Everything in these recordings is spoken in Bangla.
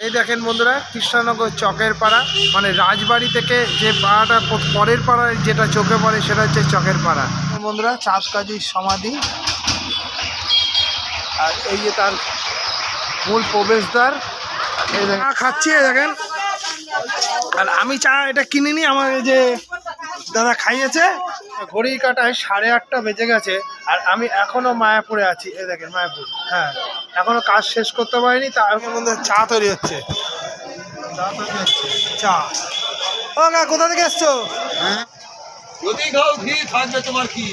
এই দেখেন বন্ধুরা, কৃষ্ণনগর চকের পাড়া মানে রাজবাড়ি থেকে যে পাড়াটা পরের পাড়ায় যেটা চোখে পড়ে সেটা হচ্ছে চকের পাড়া। বন্ধুরা, চাঁদ কাজীর সমাধি। আর এই যে তার মূল প্রবেশদ্বার খাচ্ছি দেখেন। আর আমি চা এটা কিনিনি, আমার যে দাদা খাইয়েছে। ঘড়ির কাটায় সাড়ে আটটা বেজে গেছে, আর আমি এখনও মায়াপুরে আছি, এই দেখেন, মায়াপুর। হ্যাঁ। এখনও কাজ শেষ করতে পারিনি তার মধ্যে চা তৈরি হচ্ছে। চা তৈরি হচ্ছে চা। ও কাকা কোথা থেকে এসছো? খাও থাকবে তোমার কি?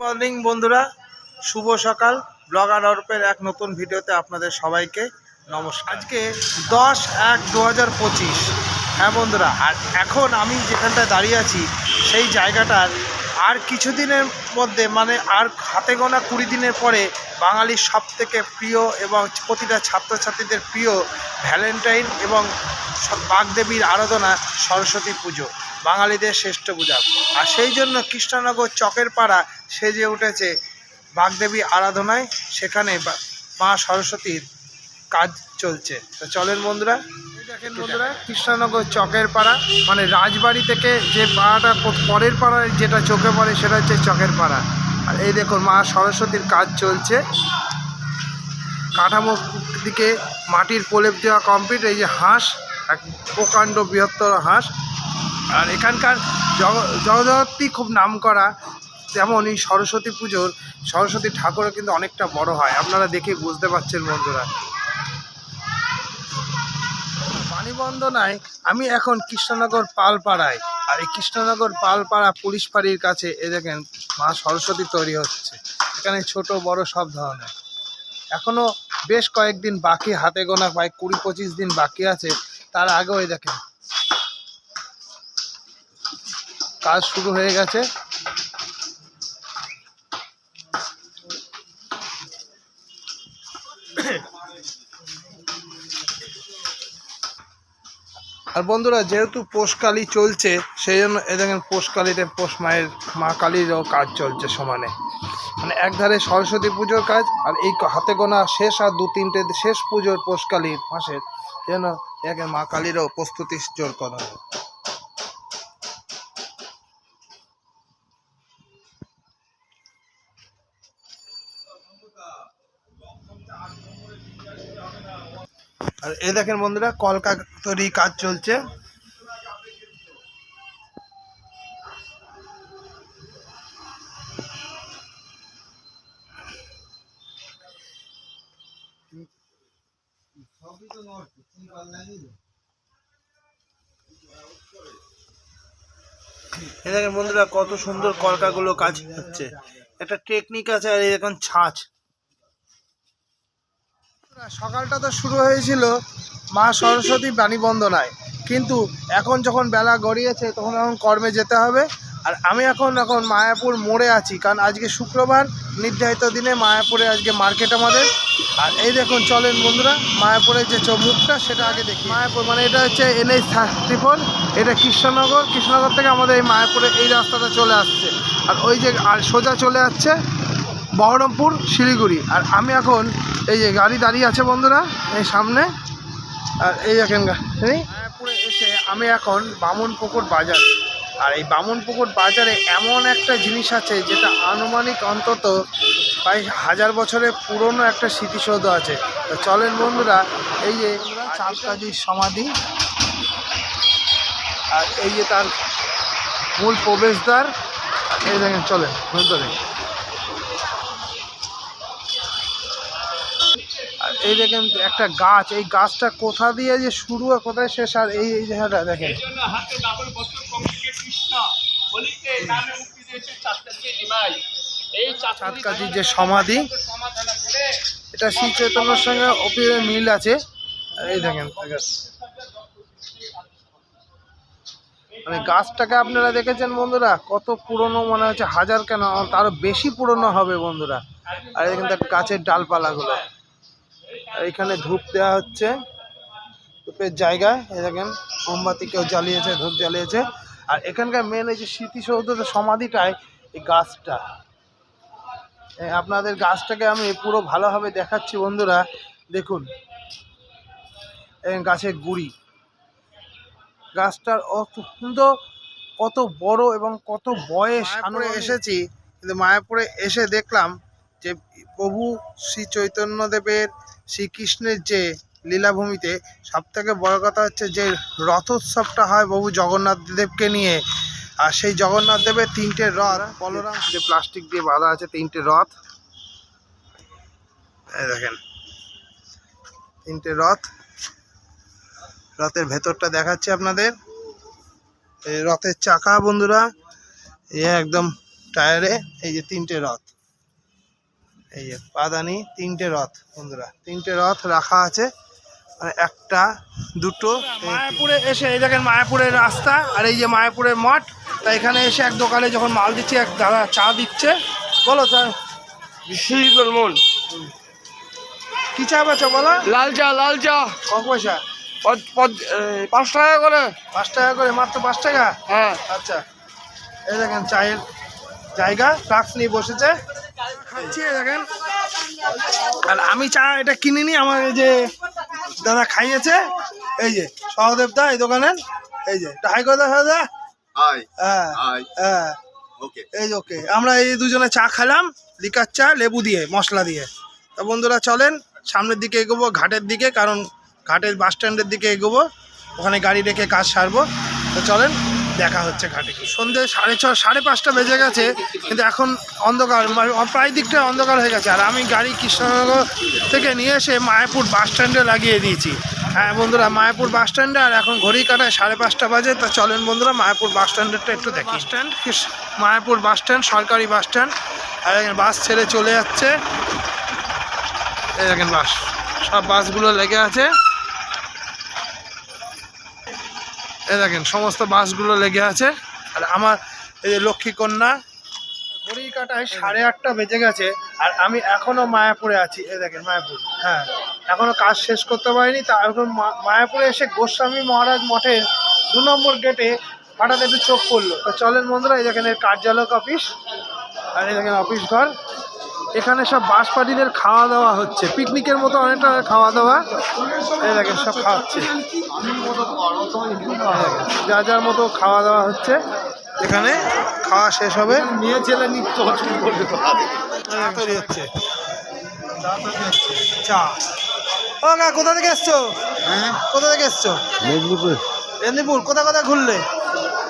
মর্নিং বন্ধুরা। শুভ সকাল। ব্লগার অর্পের এক নতুন ভিডিওতে আপনাদের সবাইকে নমস্কার। আজকে দশ এক দু হাজার পঁচিশ। হ্যাঁ বন্ধুরা আর এখন আমি যেখানটায় দাঁড়িয়ে আছি সেই জায়গাটার আর কিছুদিনের মধ্যে মানে আর হাতে গোনা কুড়ি দিনের পরে বাঙালির সব থেকে প্রিয় এবং প্রতিটা ছাত্রছাত্রীদের প্রিয় ভ্যালেন্টাইন এবং বাগদেবীর আরাধনা সরস্বতী পুজো, বাঙালিদের শ্রেষ্ঠ পূজা। আর সেই জন্য কৃষ্ণনগর চকের পাড়া সেজে উঠেছে বাগদেবী আরাধনায়, সেখানে মা সরস্বতীর কাজ চলছে। তো চলেন বন্ধুরা দেখেন বন্ধুরা, কৃষ্ণনগর চকের পাড়া মানে রাজবাড়ি থেকে যে পাড়াটা পরের পাড়ায় যেটা চোখে পড়ে সেটা হচ্ছে চকের পাড়া। আর এই দেখুন, মা সরস্বতীর কাজ চলছে। কাঠামো দিকে মাটির প্রলেপ দেওয়া কমপ্লিট এই যে হাঁস, এক প্রকাণ্ড বৃহত্তর হাঁস। আর এখানকার জগ খুব নাম করা, তেমন এই সরস্বতী পুজোর, সরস্বতী ঠাকুরও কিন্তু অনেকটা বড় হয়। আপনারা দেখে বুঝতে পারছেন বন্ধুরা। বাণীবন্দনায় আমি এখন কৃষ্ণনগর পালপাড়ায়। আর এই কৃষ্ণনগর পালপাড়া পুলিশ ফাঁড়ির কাছে এ দেখেন মা সরস্বতী তৈরি হচ্ছে। এখানে ছোট, বড় সব ধরনের। এখনও বেশ কয়েকদিন বাকি, হাতে গোনা প্রায় কুড়ি, পঁচিশ দিন বাকি আছে। তার আগেও দেখেন। কাজ শুরু হয়ে গেছে। আর বন্ধুরা, যেহেতু পোষকালী চলছে, সেই জন্য এ দেখেন পোষকালীতে পোষ মায়ের, মা কালীরও কাজ চলছে সমানে। মানে একধারে সরস্বতী পুজোর কাজ, আর এই হাতে গোনা শেষ আর দু তিনটে শেষ পুজোর পোষকালীর মাসের, যেন একে মা কালীরও প্রস্তুতি জোর করা। হয় এ দেখেন বন্ধুরা, কলকা তৈরি কাজ চলছে। দেখেন বন্ধুরা, কত সুন্দর কলকাগুলো কাজ হচ্ছে। একটা টেকনিক আছে আর দেখুন, ছাঁচ। সকালটা তো শুরু হয়েছিল মা সরস্বতী বাণী বন্দনায় কিন্তু এখন যখন বেলা গড়িয়েছে, তখন এখন কর্মে যেতে হবে। আর আমি এখন এখন মায়াপুর মোড়ে আছি, কারণ আজকে শুক্রবার, নির্ধারিত দিনে মায়াপুরে আজকে মার্কেট আমাদের। আর এই দেখুন, চলেন বন্ধুরা, মায়াপুরের যে চ- মুখটা সেটা আগে দেখি। মায়াপুর মানে এটা হচ্ছে এনএইচ থার্টি ফোর এটা কৃষ্ণনগর। কৃষ্ণনগর থেকে আমাদের এই মায়াপুরে এই রাস্তাটা চলে আসছে। আর ওই যে, আর সোজা চলে যাচ্ছে বহরমপুর, শিলিগুড়ি। আর আমি এখন এই যে গাড়ি দাঁড়িয়ে আছে বন্ধুরা, এই সামনে, আর এই দেখেন এসে আমি এখন বামুনপুকুর বাজার। আর এই বামুনপুকুর বাজারে এমন একটা জিনিস আছে যেটা আনুমানিক অন্তত প্রায় হাজার বছরের পুরনো একটা স্মৃতিসৌধ আছে। তো চলেন বন্ধুরা, এই যে চাঁদ কাজীর সমাধি। আর এই যে তার মূল প্রবেশদ্বার, এই দেখেন, চলেন, ভেতরে। এই দেখেন একটা গাছ এই গাছটা কোথা দিয়ে যে শুরু আর কোথায় শেষ আর এই এই জায়গাটা দেখেন। জন্য হাতে ডাবল বস্ত্র কমিয়ে কৃষ্ণ বলিতে নামে মুক্তি দিয়েছে চাঁদকাজি নিমাই এই চাঁদ কাজীর যে সমাধি এটা শ্রী চৈতন্যর সঙ্গে অপিরের মিল আছে। এই দেখেন মানে গাছটাকে আপনারা দেখেছেন বন্ধুরা কত পুরনো মনে হচ্ছে হাজার কেন তারও বেশি পুরনো হবে বন্ধুরা। আর এখানে গাছের ডালপালাগুলো। এখানে ধূপ দেওয়া হচ্ছে। ধূপের জায়গায় দেখেন মোমবাতি কেউ জ্বালিয়েছে ধূপ জ্বালিয়েছে। আর এখানকার মেন এই যে স্মৃতিসৌধ সমাধিটায় এই গাছটা। আপনাদের গাছটাকে আমি পুরো ভালোভাবে দেখাচ্ছি বন্ধুরা। দেখুন। গাছের গুড়ি। গাছটার অত্যন্ত কত বড় এবং কত বয়স আমরা এসেছি কিন্তু মায়াপুরে এসে দেখলাম যে প্রভু শ্রী চৈতন্যদেবের শ্রীকৃষ্ণের যে লীলাভূমিতে সব থেকে বড় কথা হচ্ছে যে রথোৎসবটা হয় প্রভু জগন্নাথ দেবকে নিয়ে। আর সেই জগন্নাথ দেবের তিনটে রথ, বলরাম যে প্লাস্টিক দিয়ে বাঁধা আছে তিনটে রথ। দেখেন, তিনটে রথ। রথের ভেতরটা দেখাচ্ছি আপনাদের। এই রথের চাকা বন্ধুরা, এ একদম টায়ারে এই যে তিনটে রথ। এই যে পাদানি তিনটে রথ বন্ধুরা তিনটে রথ রাখা আছে। মানে একটা দুটো মায়াপুরে এসে এই দেখেন মায়াপুরের রাস্তা আর এই যে মায়াপুরের মঠ তা এখানে এসে এক দোকানে যখন মাল দিচ্ছে এক দাদা চা দিচ্ছে। বলো স্যার শ্রীকরমন কি চা বেচো বলো? লাল চা লাল চা। ক পয়সা? পদ- পদ- এ, পাঁচ টাকা করে। পাঁচ টাকা করে মাত্র পাঁচ টাকা? হ্যাঁ। আচ্ছা। এই দেখেন চায়ের জায়গা ফ্লাক্স নিয়ে বসেছে। দেখেন। আর আমি চা এটা কিনিনি আমার এই যে দাদা খাইয়েছে এই যে সহদেব দা এই দোকানের এই যে হাই কথা দাদা হ্যাঁ হাই। হ্যাঁ। ওকে। এই যে ওকে। আমরা এই দুজনে চা খেলাম লিকার চা লেবু দিয়ে মশলা দিয়ে। তা বন্ধুরা চলেন সামনের দিকে এগোবো ঘাটের দিকে কারণ ঘাটের বাস স্ট্যান্ডের দিকে এগোবো ওখানে গাড়ি রেখে কাজ সারবো। তো চলেন দেখা হচ্ছে ঘাটে গিয়ে। সন্ধ্যে সাড়ে ছ সাড়ে পাঁচটা বেজে গেছে কিন্তু এখন অন্ধকার মানে প্রায় দিকটা অন্ধকার হয়ে গেছে। আর আমি গাড়ি কৃষ্ণনগর থেকে নিয়ে এসে মায়াপুর বাস স্ট্যান্ডে লাগিয়ে দিয়েছি। হ্যাঁ বন্ধুরা মায়াপুর বাস স্ট্যান্ডে আর এখন ঘড়ি কাটায় সাড়ে পাঁচটা বাজে। তা চলেন বন্ধুরা মায়াপুর বাস স্ট্যান্ডেরটা একটু দেখি। স্ট্যান্ড? মায়াপুর বাস স্ট্যান্ড সরকারি বাস স্ট্যান্ড। আর এখানে বাস ছেড়ে চলে যাচ্ছে। এই দেখেন বাস সব বাসগুলো লেগে আছে। এই দেখেন, সমস্ত বাসগুলো লেগে আছে। আর আমার এই যে লক্ষ্মী কন্যা ঘড়ি কাটায় সাড়ে আটটা বেজে গেছে, আর আমি এখনও মায়াপুরে আছি। এই দেখেন, মায়াপুর। হ্যাঁ এখনও কাজ শেষ করতে পারিনি, তা এখন মায়াপুরে এসে গোস্বামী মহারাজ মঠের দু নম্বর গেটে হঠাৎ একটু চোখ পড়ল। তো চলেন বন্ধুরা, এই দেখেন এর কার্যালয় অফিস, আর এই দেখেন অফিস ঘর। এখানে সব বাস পার্টিদের খাওয়া দাওয়া হচ্ছে। পিকনিকের মতো অনেকটা খাওয়া দাওয়া। এই দেখেন সব খাওয়াচ্ছে। যা যার মতো খাওয়া দাওয়া হচ্ছে। এখানে খাওয়া শেষ হবে। মেয়ে ছেলে নিত্য তৈরি হচ্ছে। চা ও কা কোথা থেকে এসছো? হ্যাঁ? কোথা থেকে এসছো? মেদিনীপুর। মেদিনীপুর। কোথা কোথা ঘুরলে?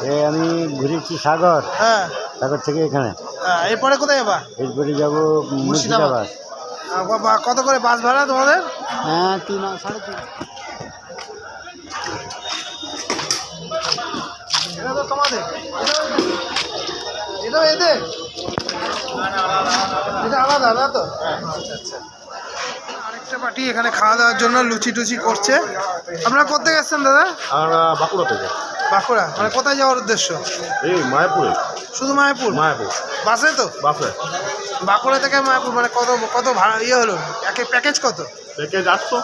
এ আমি ঘুরেছি সাগর। হ্যাঁ। সাগর থেকে এখানে। হ্যাঁ, এরপরে কোথায় যাবা? এরপরে যাব মুর্শিদাবাদ। বাবা, কত করে বাস ভাড়া তোমাদের? হ্যাঁ তিন সাড়ে তিন। এটা তো তোমাদের। এটা এদের। এটা আলাদা তো? আচ্ছা আচ্ছা আরেকটা পার্টি এখানে খাওয়া দাওয়ার জন্য লুচি টুচি করছে। আপনারা কোথায় গেছেন দাদা? আমরা বাঁকুড়া থেকে। বাঁকুড়া। মানে কোথায় যাওয়ার উদ্দেশ্য? এই মায়াপুরে। শুধু মায়াপুর? মায়াপুর। বাসে তো? বাসে। বাঁকুড়া থেকে মায়াপুর মানে কত কত ভাড়া ইয়ে হলো? একে প্যাকেজ কত? প্যাকেজ আসতো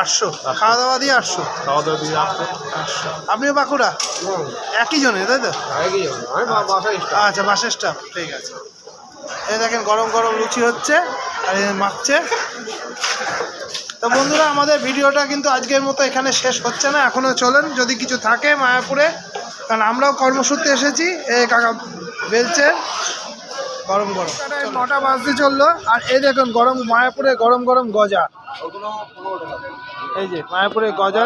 আটশো? খাওয়া দাওয়া দিয়ে আটশো? খাওয়া দাওয়া দিয়ে আটশো। আপনিও বাঁকুড়া? একই জনে তাই তো? বাসায় আচ্ছা বাসের স্টাফ ঠিক আছে। এই দেখেন গরম গরম লুচি হচ্ছে আর এই মাখছে। তো বন্ধুরা আমাদের ভিডিওটা কিন্তু আজকের মতো এখানে শেষ হচ্ছে না। এখনও চলেন যদি কিছু থাকে মায়াপুরে কারণ আমরাও কর্মসূত্রে এসেছি। এই কাকা বেলছে। গরম গরম। নটা বাজতে চলল। আর এই দেখুন গরম মায়াপুরে গরম গরম গজা। এই যে মায়াপুরে গজা।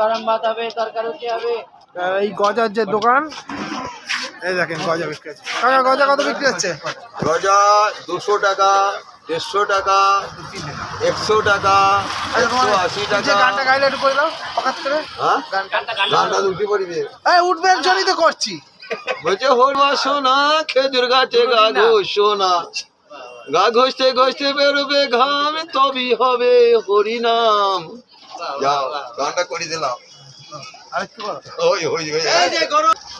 গরম ভাত হবে তরকারি হবে এই গজার যে দোকান এই দেখেন গজা বিক্রি হচ্ছে। কাকা গজা কত বিক্রি হচ্ছে? গজা দুশো টাকা দেড়শো টাকা একশো টাকা আচ্ছা, একশো আশি টাকা। গানটা গাইলে একটু করে দাও। হঠাৎ করে গানটা গানটা উঠে পড়িবে। এই উঠবের জন্যই তো করছি। বলছে হলুয়া সোনা খেজুর গাছে গা ঘোষ সোনা। গা ঘষতে ঘষতে বেরোবে ঘাম তবেই হবে হরিনাম। যাও গানটা করে দিলাম। আরেকটু করো ওই ওই ওই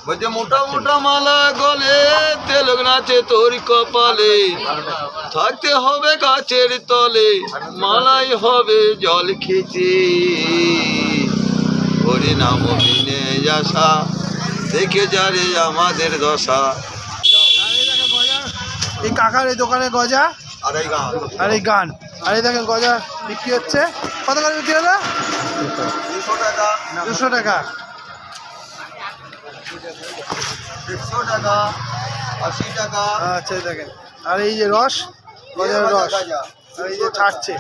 বলছে মোটা মোটা মালা গলে তেলক নাচে তোর কপালে। থাকতে হবে গাছের তলে মালাই হবে জল খেতে হরি নাম বিনে যাসা দেখে যারে আমাদের দশা। এই কাকার এই দোকানে গজা? আর এই গান। আর এই গান। আর এই দেখেন গজা বিক্রি হচ্ছে। কত করে বিক্রি হলো? দুশো টাকা। দুশো টাকা। আশি টাকা। আচ্ছা দেখেন। আর এই যে রস গজার রস। আর এই যে ছাড়ছে।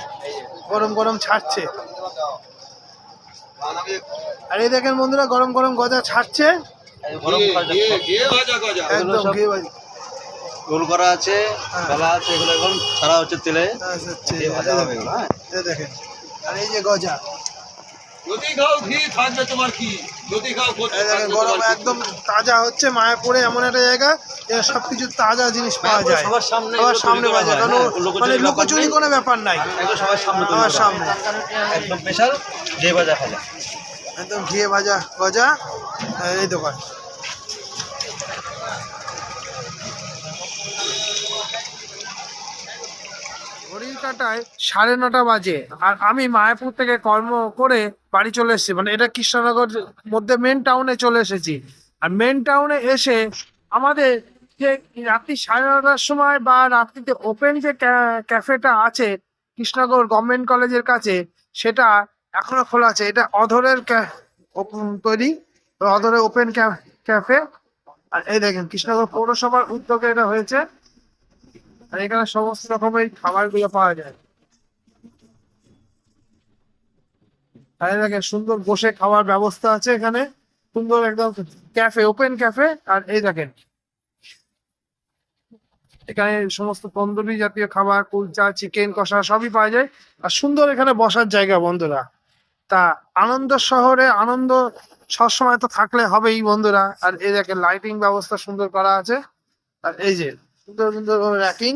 গরম গরম ছাড়ছে। আর এই দেখেন বন্ধুরা গরম গরম গজা ছাড়ছে। একদম ঘিয়ে ভাজি গোল করা আছে হ্যাঁ। বেলা আছে এগুলো এখন ছাড়া হচ্ছে তেলে। হ্যাঁ। এই দেখেন আর এই যে গজা। যদি খাও ঘি থাকবে তোমার কি? যদি খাও কচু এই দেখেন থাকবে গরম একদম তাজা হচ্ছে মায়াপুরে এমন একটা জায়গা সবকিছু তাজা জিনিস পাওয়া যায়। সবার সামনে সবার সামনে পাওয়া যায়। কারণ মানে লুকোচুরি কোনো ব্যাপার নাই। একদম সবার সামনে তৈরি সামনে। একদম স্পেশাল যে ভাজা একদম ঘিয়ে ভাজা গজা এই দোকান। কাটায় সাড়ে নটা বাজে। আর আমি মায়াপুর থেকে কর্ম করে বাড়ি চলে এসেছি। মানে এটা কৃষ্ণনগর মধ্যে মেন টাউনে চলে এসেছি। আর মেন টাউনে এসে আমাদের যে রাত্রি সাড়ে নটার সময় বা রাত্রিতে ওপেন যে ক্যা- ক্যাফেটা আছে কৃষ্ণনগর গভর্নমেন্ট কলেজের কাছে, সেটা এখনও খোলা আছে। এটা অধরের তৈরি, অধরের ওপেন ক্যাফে আর এই দেখেন, কৃষ্ণনগর পৌরসভার উদ্যোগে এটা হয়েছে। আর এখানে সমস্ত রকমের খাবারগুলো পাওয়া যায়। আর দেখেন, সুন্দর বসে খাওয়ার ব্যবস্থা আছে এখানে। সুন্দর একদম ক্যাফে ওপেন ক্যাফে আর এই দেখেন, এখানে সমস্ত তন্দুরি জাতীয় খাবার, কুলচা চিকেন কষা সবই পাওয়া যায়। আর সুন্দর এখানে বসার জায়গা বন্ধুরা। তা আনন্দ শহরে আনন্দ সবসময় তো থাকলে হবেই বন্ধুরা। আর এই দেখেন লাইটিং ব্যবস্থা সুন্দর করা আছে। আর এই যে সুন্দর সুন্দর র্যাকিং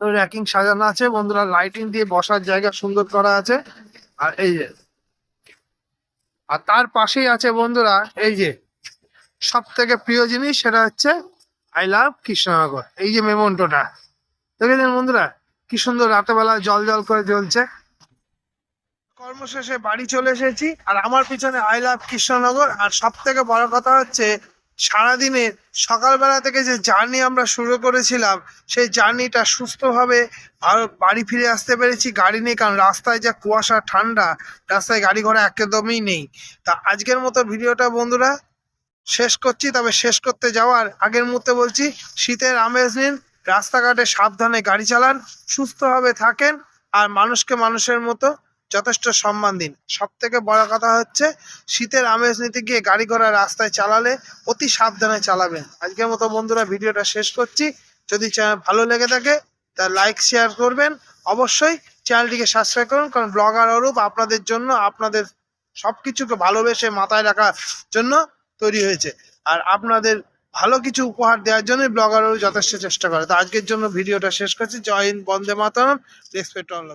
র্যাকিং সাজানো আছে। বন্ধুরা লাইটিং দিয়ে বসার জায়গা সুন্দর করা আছে। আর এই যে, আর তার পাশেই আছে বন্ধুরা, এই যে সব থেকে প্রিয় জিনিস সেটা হচ্ছে আই লাভ কৃষ্ণনগর। এই যে মেমন্টোটা। দেখেছেন বন্ধুরা, কি সুন্দর রাতেবেলা জল জল করে জ্বলছে। কর্মশেষে বাড়ি চলে এসেছি, আর আমার পিছনে আই লাভ কৃষ্ণনগর। আর সব থেকে বড় কথা হচ্ছে সারাদিনে সকালবেলা থেকে যে জার্নি আমরা শুরু করেছিলাম, সেই জার্নিটা সুস্থভাবে বাড়ি ফিরে আসতে পেরেছি, গাড়ি নেই, কারণ রাস্তায় যা কুয়াশা, ঠান্ডা, রাস্তায় গাড়ি ঘোড়া একদমই নেই। তা আজকের মতো ভিডিওটা বন্ধুরা শেষ করছি, তবে শেষ করতে যাওয়ার আগের মুহূর্তে বলছি, শীতের আমেজ নিন, রাস্তাঘাটে সাবধানে গাড়ি চালান, সুস্থভাবে থাকেন, আর মানুষকে মানুষের মতো যথেষ্ট সম্মান দিন। সব থেকে বড় কথা হচ্ছে, শীতের আমেজ নিতে গিয়ে গাড়ি ঘোড়া রাস্তায় চালালে অতি সাবধানে চালাবেন। আজকের মতো বন্ধুরা ভিডিওটা শেষ করছি। যদি চ্যানেল ভালো লেগে থাকে, তা লাইক শেয়ার করবেন। অবশ্যই চ্যানেলটিকে সাবস্ক্রাইব করুন, কারণ ব্লগার অরূপ আপনাদের জন্য, আপনাদের সব কিছুকে ভালোবেসে মাথায় রাখার জন্য তৈরি হয়েছে। আর আপনাদের ভালো কিছু উপহার দেওয়ার জন্য ব্লগারও যথেষ্ট চেষ্টা করে। তো আজকের জন্য ভিডিওটা শেষ করছি। Jai Hind, Vande Mataram respect all